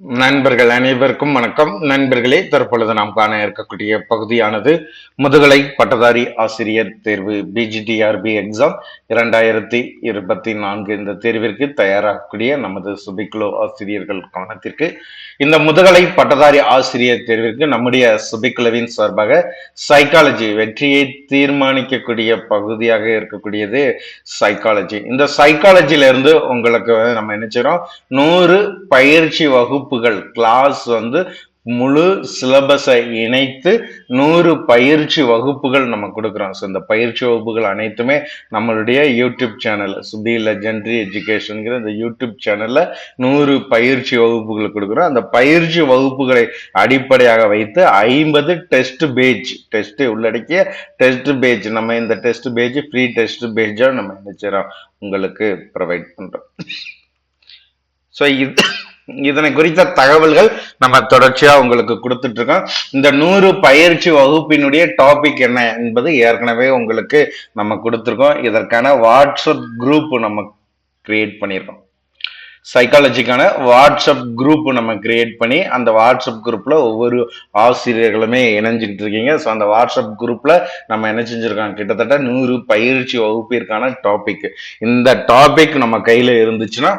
நண்பர்கள் அனைவருக்கும் வணக்கம். நண்பர்களே தற்பொழுது நாம் காண இருக்கக்கூடிய பகுதியானது முதுகலை பட்டதாரி ஆசிரியர் தேர்வு பிஜிடிஆர்பி எக்ஸாம் இரண்டாயிரத்தி இருபத்தி நான்கு இந்த தேர்விற்கு தயாராகக்கூடிய நமது சுபிக்லோ ஆசிரியர்கள் கவனத்திற்கு இந்த முதுகலை பட்டதாரி ஆசிரியர் தேர்விற்கு நம்முடைய சுபிக்லவின் சார்பாக சைக்காலஜி வெற்றியை தீர்மானிக்கக்கூடிய பகுதியாக இருக்கக்கூடியது சைக்காலஜி இந்த சைக்காலஜில இருந்து உங்களுக்கு நம்ம என்ன நூறு பயிற்சி வகுப்பு வகுப்புகள். கிளாஸ் வந்து முழு சிலபஸை இணைத்து நூறு பயிற்சி வகுப்புகள் நம்ம கொடுக்குறோம். ஸோ இந்த பயிற்சி வகுப்புகள் அனைத்துமே நம்மளுடைய யூடியூப் சேனல் சுபி லெஜெண்டரி எஜுகேஷனுங்கிற இந்த யூடியூப் சேனலில் நூறு பயிற்சி வகுப்புகள் கொடுக்குறோம். அந்த பயிற்சி வகுப்புகளை அடிப்படையாக வைத்து ஐம்பது டெஸ்ட் பேஜ் டெஸ்ட் உள்ளடக்கிய டெஸ்ட் பேஜ் நம்ம இந்த டெஸ்ட் பேஜ் ஃப்ரீ டெஸ்ட் பேஜாக நம்ம நினைச்சிடறோம் உங்களுக்கு ப்ரொவைட் பண்ணுறோம் ஸோ இது இதனை குறித்த தகவல்கள் நம்ம தொடர்ச்சியா உங்களுக்கு கொடுத்துட்டு இருக்கோம் இந்த நூறு பயிற்சி வகுப்பினுடைய டாபிக் என்ன என்பது ஏற்கனவே உங்களுக்கு நம்ம கொடுத்துருக்கோம். இதற்கான வாட்ஸ்அப் குரூப் நம்ம கிரியேட் பண்ணியிருக்கோம். சைக்காலஜிக்கான வாட்ஸ்அப் குரூப் நம்ம கிரியேட் பண்ணி அந்த வாட்ஸ்அப் குரூப்பில் ஒவ்வொரு ஆசிரியர்களுமே இணைஞ்சிக்கிட்டு இருக்கீங்க. ஸோ அந்த வாட்ஸ்அப் குரூப்பில் நம்ம என்ன செஞ்சுருக்கோம்? கிட்டத்தட்ட நூறு பயிற்சி வகுப்பிற்கான டாபிக் இந்த டாபிக் நம்ம கையில் இருந்துச்சுன்னா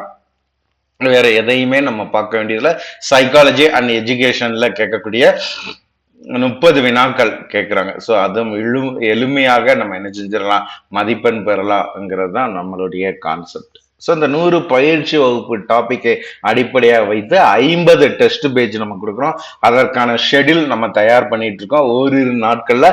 வேற எதையுமே நம்ம பார்க்க வேண்டியதில்ல. சைக்காலஜி அண்ட் எஜுகேஷன்ல கேட்கக்கூடிய முப்பது வினாக்கள் கேட்குறாங்க. ஸோ அதுவும் எழு எளிமையாக நம்ம என்ன செஞ்சிடலாம்? மதிப்பெண் பெறலாம்ங்கிறது தான் நம்மளுடைய கான்செப்ட் ஸோ இந்த நூறு பயிற்சி வகுப்பு டாப்பிக்கை அடிப்படையாக வைத்து ஐம்பது டெஸ்ட் பேஜ் நம்ம கொடுக்குறோம். அதற்கான ஷெடியூல் நம்ம தயார் பண்ணிட்டு இருக்கோம். ஓரிரு நாட்களில்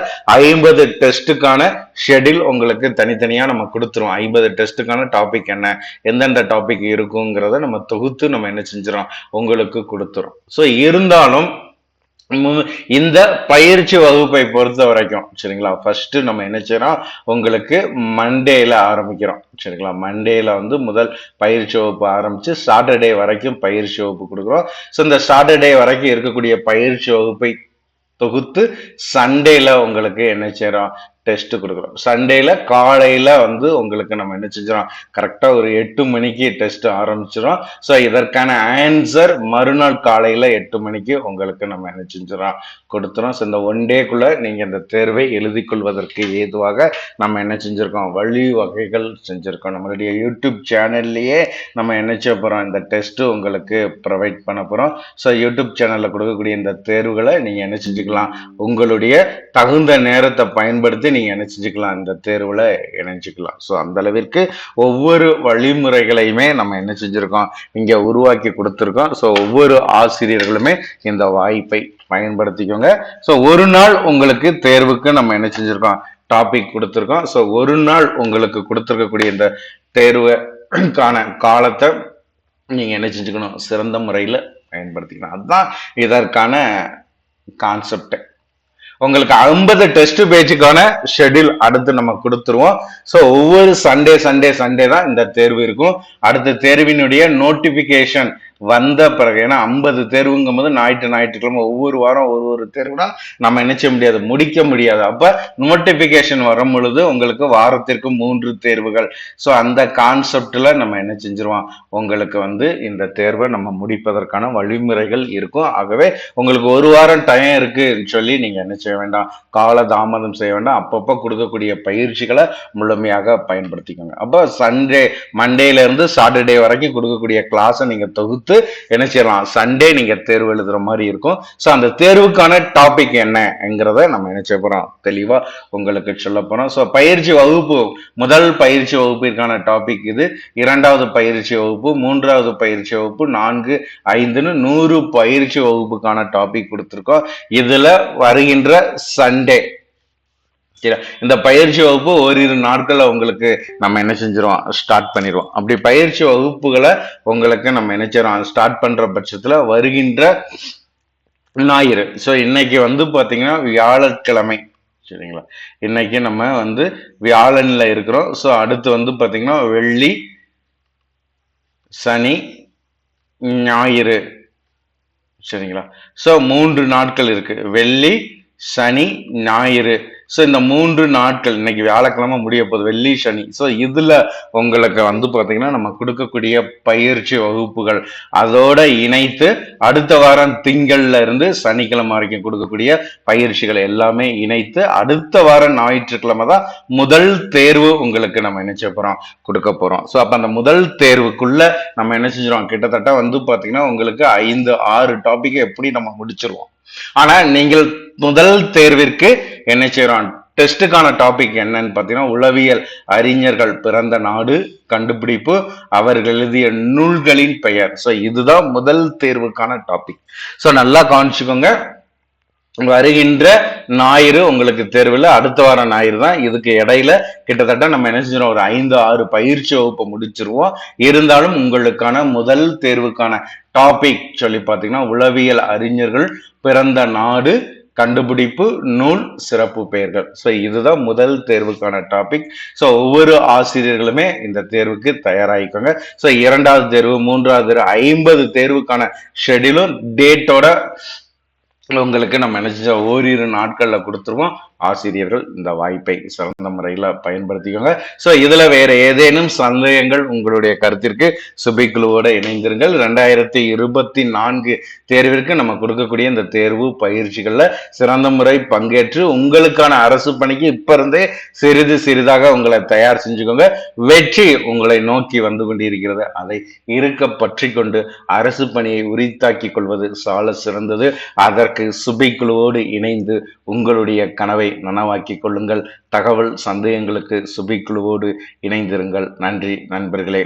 ஐம்பது டெஸ்ட்டுக்கான ஷெடியூல் உங்களுக்கு தனித்தனியாக நம்ம கொடுத்துருவோம். ஐம்பது டெஸ்ட்டுக்கான டாபிக் என்ன? எந்தெந்த டாபிக் இருக்குங்கிறத நம்ம தொகுத்து நம்ம என்ன செஞ்சிடறோம்? உங்களுக்கு கொடுத்துரும் ஸோ இருந்தாலும் இந்த பயிற்சி வகுப்பை பொறுத்த வரைக்கும் சரிங்களா? ஃபர்ஸ்ட் நம்ம என்ன செய்யறோம்? உங்களுக்கு மண்டேல ஆரம்பிக்கிறோம் சரிங்களா? மண்டேல வந்து முதல் பயிற்சி வகுப்பு ஆரம்பிச்சு சாட்டர்டே வரைக்கும் பயிற்சி வகுப்பு கொடுக்குறோம். ஸோ இந்த சாட்டர்டே வரைக்கும் இருக்கக்கூடிய பயிற்சி வகுப்பை தொகுத்து சண்டேல உங்களுக்கு என்ன செய்யறோம்? டெஸ்ட் கொடுக்குறோம் சண்டேல காலையில வந்து உங்களுக்கு நம்ம என்ன செஞ்சிடும் கரெக்டா ஒரு எட்டு மணிக்கு டெஸ்ட் ஆரம்பிச்சிடும் ஸோ இதற்கான ஆன்சர் மறுநாள் காலையில எட்டு மணிக்கு உங்களுக்கு நம்ம என்ன செஞ்சிடும் கொடுத்துரும் ஸோ இந்த ஒன் டேக்குள்ள நீங்க இந்த தேர்வை எழுதி கொள்வதற்கு ஏதுவாக நம்ம என்ன செஞ்சிருக்கோம்? வழி வகைகள் செஞ்சிருக்கோம். நம்மளுடைய யூடியூப் சேனல்லையே நம்ம என்ன செய்ய போறோம்? இந்த டெஸ்ட் உங்களுக்கு ப்ரொவைட் பண்ண போறோம். ஸோ யூடியூப் சேனல்ல கொடுக்கக்கூடிய இந்த தேர்வுகளை நீங்க என்ன செஞ்சுக்கலாம்? உங்களுடைய தகுந்த நேரத்தை பயன்படுத்தி நீங்க என்ன செஞ்சுக்கலாம் இந்த தேர்வில் இணைஞ்சுக்கலாம் ஸோ அந்த அளவிற்கு ஒவ்வொரு வழிமுறைகளையுமே நம்ம என்ன செஞ்சுருக்கோம்? இங்கே உருவாக்கி கொடுத்துருக்கோம். ஸோ ஒவ்வொரு ஆசிரியர்களுமே இந்த வாய்ப்பை பயன்படுத்திக்கோங்க. ஸோ ஒரு நாள் உங்களுக்கு தேர்வுக்கு நம்ம என்ன செஞ்சுருக்கோம்? டாபிக் கொடுத்துருக்கோம். ஸோ ஒரு நாள் உங்களுக்கு கொடுத்துருக்கக்கூடிய இந்த தேர்வுக்கான காலத்தை நீங்கள் என்ன செஞ்சுக்கணும்? சிறந்த முறையில் பயன்படுத்திக்கணும். அதுதான் இதற்கான கான்செப்ட் உங்களுக்கு ஐம்பது டெஸ்ட் பேஜுக்கான ஷெட்யூல் அடுத்து நம்ம கொடுத்துருவோம். ஸோ ஒவ்வொரு சண்டே சண்டே சண்டே தான் இந்த தேர்வு இருக்கும். அடுத்த தேர்வினுடைய நோட்டிபிகேஷன் வந்த பிறகு ஏன்னா ஐம்பது தேர்வுங்கும் போது ஞாயிற்று ஞாயிற்றுக்கிழமை ஒவ்வொரு வாரம் ஒரு ஒரு தேர்வுனா நம்ம என்ன செய்ய முடியாது? முடிக்க முடியாது. அப்ப நோட்டிபிகேஷன் வரும் பொழுது உங்களுக்கு வாரத்திற்கு மூன்று தேர்வுகள். ஸோ அந்த கான்செப்ட்ல நம்ம என்ன செஞ்சிருவோம்? உங்களுக்கு வந்து இந்த தேர்வை நம்ம முடிப்பதற்கான வழிமுறைகள் இருக்கும். ஆகவே உங்களுக்கு ஒரு வாரம் டைம் இருக்குன்னு சொல்லி நீங்க என்ன செய்ய வேண்டாம்? கால தாமதம் செய்ய வேண்டாம். அப்பப்போ கொடுக்கக்கூடிய பயிற்சிகளை முழுமையாக பயன்படுத்திக்கோங்க. அப்போ சண்டே மண்டேல இருந்து சாட்டர்டே வரைக்கும் கொடுக்கக்கூடிய கிளாஸை நீங்க தொகுத்து என்ன செய்யலாம் சண்டே நீங்க தேர்வு எழுதுற மாதிரி இருக்கும். ஸோ அந்த தேர்வுக்கான டாபிக் என்னங்கிறத நம்ம என்ன செய்ய போறோம்? தெளிவா உங்களுக்கு சொல்ல போறோம். ஸோ பயிற்சி வகுப்பு முதல் பயிற்சி வகுப்பிற்கான டாபிக் இது. இரண்டாவது பயிற்சி வகுப்பு மூன்றாவது பயிற்சி வகுப்பு நான்கு ஐந்துன்னு நூறு பயிற்சி வகுப்புக்கான டாபிக் கொடுத்துருக்கோம். இதுல வருகின்ற சண்டே சரி இந்த பயிற்சி வகுப்பு ஓரிரு நாட்கள் உங்களுக்கு நம்ம என்ன செஞ்சிருவோம்? ஸ்டார்ட் பண்ணிடுவோம் அப்படி பயிற்சி வகுப்புகளை உங்களுக்கு நம்ம என்ன செய்யறோம் ஸ்டார்ட் பண்ற பட்சத்துல வருகின்ற ஞாயிறு. ஸோ இன்னைக்கு வந்து பாத்தீங்கன்னா வியாழக்கிழமை. சரிங்களா? இன்னைக்கு நம்ம வந்து வியாழன்ல இருக்கிறோம். ஸோ அடுத்து வந்து பாத்தீங்கன்னா வெள்ளி சனி ஞாயிறு. சரிங்களா? ஸோ மூன்று நாட்கள் இருக்கு. வெள்ளி சனி ஞாயிறு. ஸோ இந்த மூன்று நாட்கள் இன்னைக்கு வியாழக்கிழமை முடிய போகுது வெள்ளி சனி. ஸோ இதில் உங்களுக்கு வந்து பார்த்தீங்கன்னா நம்ம கொடுக்கக்கூடிய பயிற்சி வகுப்புகள் அதோட இணைத்து அடுத்த வாரம் திங்கள்ல இருந்து சனிக்கிழமை வரைக்கும் கொடுக்கக்கூடிய பயிற்சிகள் எல்லாமே இணைத்து அடுத்த வாரம் ஞாயிற்றுக்கிழமை தான் முதல் தேர்வு உங்களுக்கு நம்ம என்ன செய்ய கொடுக்க போகிறோம் ஸோ அப்போ அந்த முதல் தேர்வுக்குள்ள நம்ம என்ன செஞ்சிருவோம் கிட்டத்தட்ட வந்து பார்த்தீங்கன்னா உங்களுக்கு ஐந்து ஆறு டாப்பிக்கை எப்படி நம்ம முடிச்சிருவோம். ஆனா நீங்கள் முதல் தேர்விற்கு என்ன செய்யறோம் டெஸ்ட்டுக்கான டாபிக் என்னன்னு பார்த்தீங்கன்னா உளவியல் அறிஞர்கள் பிறந்த நாடு கண்டுபிடிப்பு அவர்கள் எழுதிய நூல்களின் பெயர். ஸோ இதுதான் முதல் தேர்வுக்கான டாபிக் ஸோ நல்லா காமிச்சுக்கோங்க வருகின்ற ஞாயிறு உங்களுக்கு தேர்வில் அடுத்த வாரம் ஞாயிறு தான் இதுக்கு இடையில கிட்டத்தட்ட நம்ம என்ன செஞ்சிடும் ஒரு ஐந்து ஆறு பயிற்சி வகுப்பு முடிச்சிருவோம். இருந்தாலும் உங்களுக்கான முதல் தேர்வுக்கான டாபிக் சொல்லி பார்த்தீங்கன்னா உளவியல் அறிஞர்கள் பிறந்த நாடு கண்டுபிடிப்பு நூல் சிறப்பு பெயர்கள். ஸோ இதுதான் முதல் தேர்வுக்கான டாபிக் ஸோ ஒவ்வொரு ஆசிரியர்களுமே இந்த தேர்வுக்கு தயாராகிக்கோங்க. ஸோ இரண்டாவது தேர்வு மூன்றாவது தேர்வு ஐம்பது தேர்வுக்கான ஷெடியூலும் டேட்டோட உங்களுக்கு நம்ம நினைச்ச ஓரிரு நாட்களில் கொடுத்துருவோம். ஆசிரியர்கள் இந்த வாய்ப்பை சிறந்த முறையில் பயன்படுத்திக்கோங்க. ஸோ இதில் வேற ஏதேனும் சந்தேகங்கள் உங்களுடைய கருத்திற்கு சுபிக்குழுவோடு இணைந்திருங்கள். ரெண்டாயிரத்தி இருபத்தி நான்கு தேர்விற்கு நம்ம கொடுக்கக்கூடிய இந்த தேர்வு பயிற்சிகளில் சிறந்த முறை பங்கேற்று உங்களுக்கான அரசு பணிக்கு இப்போ இருந்தே சிறிது சிறிதாக உங்களை தயார் செஞ்சுக்கோங்க. வெற்றி உங்களை நோக்கி வந்து கொண்டிருக்கிறது. அதை இருக்க பற்றி கொண்டு அரசு பணியை உரித்தாக்கி கொள்வது சால சிறந்தது. அதற்கு சுபைக்குழுவோடு இணைந்து உங்களுடைய கனவை நனவாக்கிக் கொள்ளுங்கள். தகவல் சந்தேகங்களுக்கு சுபிக்குழுவோடு இணைந்திருங்கள். நன்றி நண்பர்களே.